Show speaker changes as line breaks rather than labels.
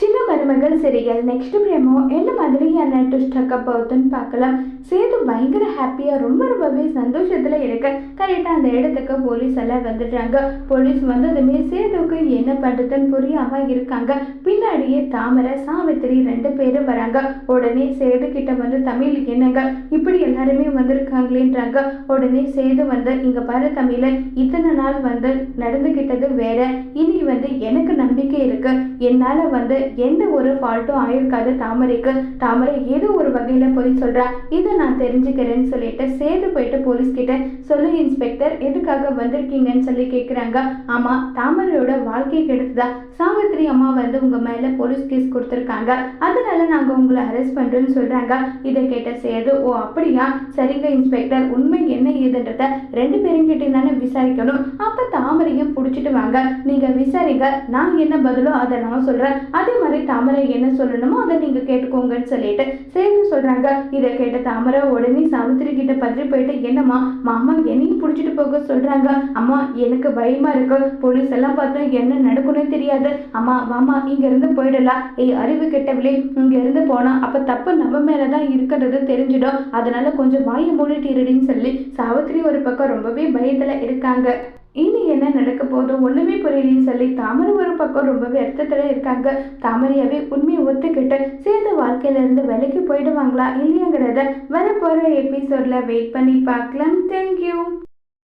சின்ன மருமகள் serial next பிரேமோ என்ன மாதிரியான ட்விஸ்ட் ஆக்க போகுதுன்னு பார்க்கலாம். சேது பயங்கர ஹாப்பியாக ரொம்ப ரொம்பவே சந்தோஷத்தில் இருக்க. கரெக்டாக அந்த இடத்துக்கு போலீஸ் எல்லாம் வந்துடுறாங்க போலீஸ் வந்ததுமே சேதுக்கு என்ன பண்ணுறதுன்னு புரியாமல் இருக்காங்க. பின்னாடியே தாமரை சாவித்திரி ரெண்டு பேரும் வராங்க. உடனே சேது கிட்ட வந்து தமிழ் என்னங்க? இப்படி எல்லாருமே வந்திருக்காங்களேன்றாங்க. உடனே சேது வந்து இங்கே பாரு தமிழ இத்தனை நாள் வந்து நடந்துக்கிட்டது வேற. இனி வந்து எனக்கு நம்பிக்கை இருக்கு. என்னால் வந்து எந்த ஒரு ஃபால்ட்டும் ஆயிருக்காது தாமரைக்கு. தாமரை ஏதோ ஒரு வகையில் போய் சொல்கிறா இதை நான் தெரிஞ்சுக்கிறேன்னு சொல்லிட்டு சேது போயிட்டு போலீஸ் கிட்ட சொல்லு இன்ஸ்பெக்டர் எதுக்காக வந்திருக்கீங்கன்னு சொல்லி கேட்குறாங்க ஆமாம் தாமரையோட வாழ்க்கை கெடுத்ததா. சாவித்ரி அம்மா வந்து உங்கள் மேலே போலீஸ் கேஸ் கொடுத்துருக்காங்க. அதனால நாங்கள் உங்களை அரெஸ்ட் பண்ணுறோன்னு சொல்கிறாங்க இதை கேட்ட சேது ஓ அப்படியா? சரிங்க இன்ஸ்பெக்டர் உண்மை என்ன ஏதுன்றத ரெண்டு பேரும் கிட்டே தானே விசாரிக்கணும். அப்போ எல்லாரையும் பிடிச்சிட்டு வாங்க. நீங்கள் விசாரிங்க. நான் என்ன பதிலோ அதை நான் சொல்கிறேன் அதே மாதிரி தாமரை என்ன சொல்லணுமோ அதை நீங்கள் கேட்டுக்கோங்கன்னு சொல்லிட்டு சேர்ந்து சொல்கிறாங்க இதை கேட்ட தாமரை உடனே சாவித்திரி கிட்ட பதறி போயிட்டு என்னம்மா மாமா என்னையும் பிடிச்சிட்டு போக சொல்கிறாங்க அம்மா எனக்கு பயமாக இருக்கு. போலீஸ் எல்லாம் பார்த்தா என்ன நடக்கும்னே தெரியாது. அம்மா வாமா இங்கேருந்து போயிடலாம். ஏய் அறிவு கெட்டவில்லை இங்கேருந்து போனால் அப்போ தப்பு நம்ம மேலே தான் இருக்கிறது தெரிஞ்சிடும். அதனால கொஞ்சம் வாயை மூடிட்டு இருடின்னு சொல்லி சாவித்திரி ஒரு பக்கம் ரொம்பவே பயத்தில் இருக்காங்க. இனி என்ன நடக்க போதோ ஒண்ணுமே புரியலன்னு சொல்லி தாமரை ஒரு பக்கம் ரொம்ப வருத்தத்துல இருக்காங்க. தாமரையாவே உண்மையை ஒத்துக்கிட்டு சேர்ந்த வாழ்க்கையில இருந்து விலைக்கு போயிடுவாங்களா இல்லையாங்கிறத வரப்போற எபிசோட்ல வெயிட் பண்ணி பார்க்கலாம். தேங்க்யூ